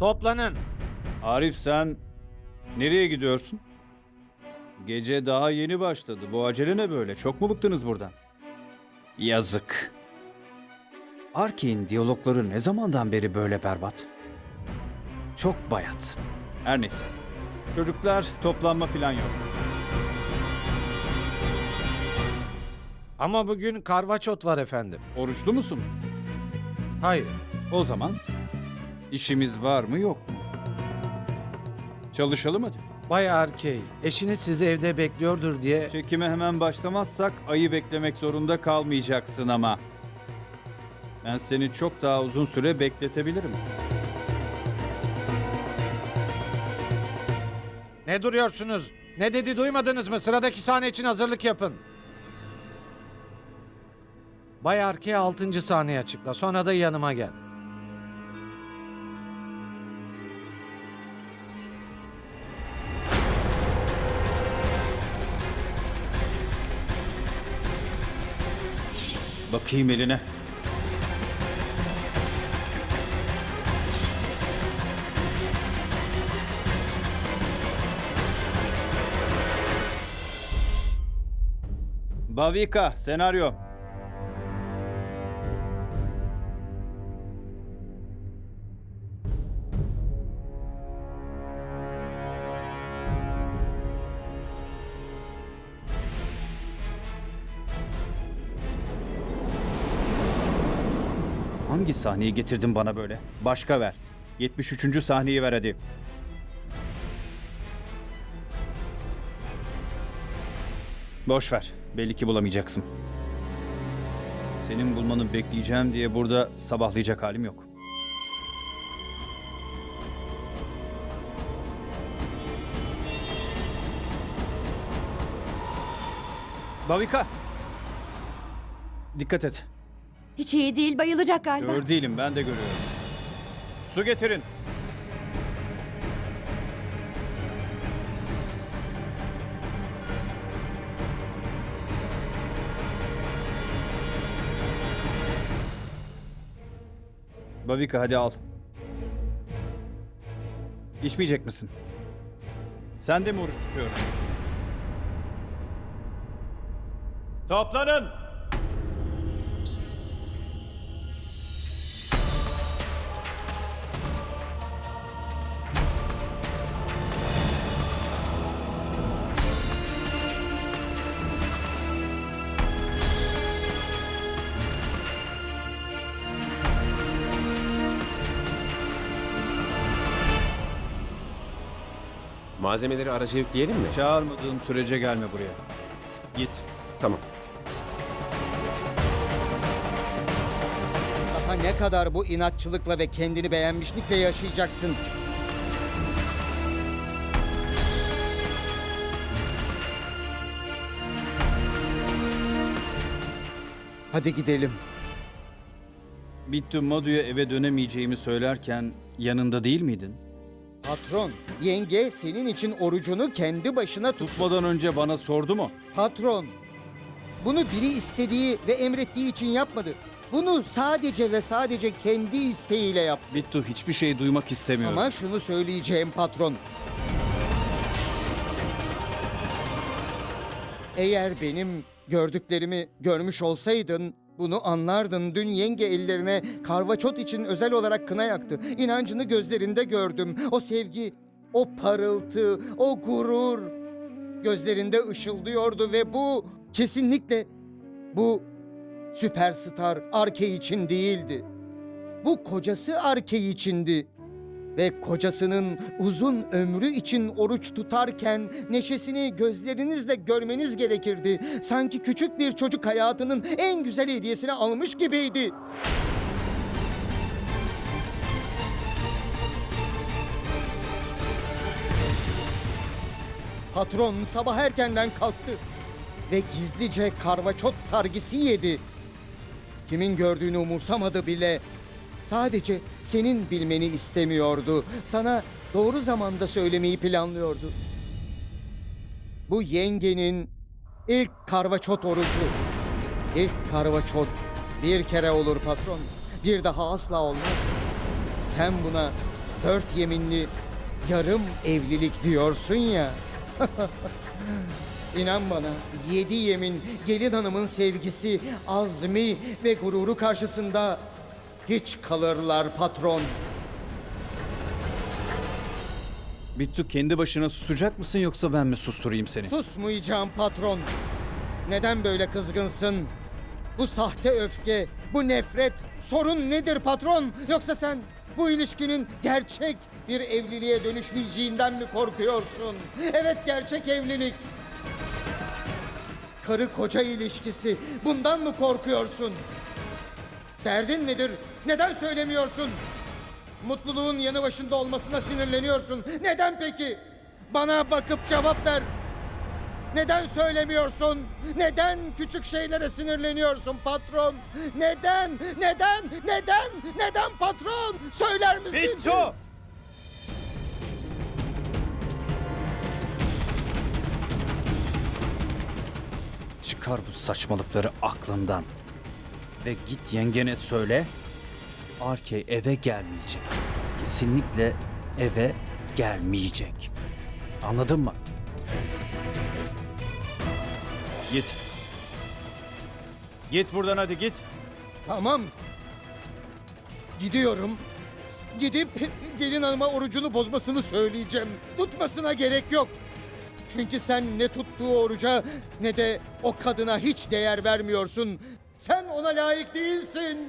Toplanın. Arif sen nereye gidiyorsun? Gece daha yeni başladı. Bu acele ne böyle? Çok mu bıktınız buradan? Yazık. Arkey'in diyalogları ne zamandan beri böyle berbat? Çok bayat. Her neyse. Çocuklar toplanma falan yok. Ama bugün karvaçot var efendim. Oruçlu musun? Hayır. O zaman işimiz var mı yok mu? Çalışalım hadi. Bay Arkey, eşiniz sizi evde bekliyordur diye... Çekime hemen başlamazsak ayı beklemek zorunda kalmayacaksın ama. Ben seni çok daha uzun süre bekletebilirim. Ne duruyorsunuz? Ne dedi duymadınız mı? Sıradaki sahne için hazırlık yapın. Bay Arkey 6. sahneyi açıkla. Sonra da yanıma gel. Bakayım eline. Bavika, senaryo. Hangi sahneyi getirdin bana böyle? Başka ver. 73. sahneyi ver hadi. Boş ver. Belli ki bulamayacaksın. Senin bulmanı bekleyeceğim diye burada sabahlayacak halim yok. Bavika. Dikkat et. Hiç iyi değil bayılacak galiba. Gör değilim ben de görüyorum. Su getirin. Bavika hadi al. İçmeyecek misin? Sen de mi oruç tutuyorsun? Toplanın! Malzemeleri araca yükleyelim mi? Çağırmadığım sürece gelme buraya. Git. Tamam. Daha ne kadar bu inatçılıkla ve kendini beğenmişlikle yaşayacaksın? Hadi gidelim. Bittu Madu'ya eve dönemeyeceğimi söylerken yanında değil miydin? Patron, yenge senin için orucunu kendi başına tut. Tutmadan önce bana sordu mu? Patron, bunu biri istediği ve emrettiği için yapmadı. Bunu sadece ve sadece kendi isteğiyle yaptı. Bittu hiçbir şey duymak istemiyorum. Ama şunu söyleyeceğim patron. Eğer benim gördüklerimi görmüş olsaydın bunu anlardın. Dün yenge ellerine karvaçot için özel olarak kına yaktı. İnancını gözlerinde gördüm. O sevgi, o parıltı, o gurur gözlerinde ışıldıyordu ve bu kesinlikle bu süperstar Arke için değildi. Bu kocası Arke içindi. Ve kocasının uzun ömrü için oruç tutarken neşesini gözlerinizle görmeniz gerekirdi. Sanki küçük bir çocuk hayatının en güzel hediyesini almış gibiydi. Patron sabah erkenden kalktı ve gizlice karvaçot sargısı yedi. Kimin gördüğünü umursamadı bile. Sadece senin bilmeni istemiyordu. Sana doğru zamanda söylemeyi planlıyordu. Bu yengenin ilk karvaçot orucu. İlk karvaçot bir kere olur patron. Bir daha asla olmaz. Sen buna dört yeminli yarım evlilik diyorsun ya. İnan bana yedi yemin gelin hanımın sevgisi, azmi ve gururu karşısında hiç kalırlar patron. Bittu kendi başına susacak mısın yoksa ben mi susturayım seni? Susmayacağım patron. Neden böyle kızgınsın? Bu sahte öfke, bu nefret sorun nedir patron? Yoksa sen bu ilişkinin gerçek bir evliliğe dönüşmeyeceğinden mi korkuyorsun? Evet gerçek evlilik. Karı koca ilişkisi. Bundan mı korkuyorsun? Derdin nedir? Neden söylemiyorsun? Mutluluğun yanı başında olmasına sinirleniyorsun. Neden peki? Bana bakıp cevap ver. Neden söylemiyorsun? Neden küçük şeylere sinirleniyorsun patron? Neden? Neden? Neden? Neden patron? Söyler misin? Bittu! Çıkar bu saçmalıkları aklından. Ve git yengene söyle. Arke eve gelmeyecek. Kesinlikle eve gelmeyecek. Anladın mı? Git. Git buradan hadi git. Tamam. Gidiyorum. Gidip gelin hanıma orucunu bozmasını söyleyeceğim. Tutmasına gerek yok. Çünkü sen ne tuttuğu oruca ne de o kadına hiç değer vermiyorsun. Sen ona layık değilsin.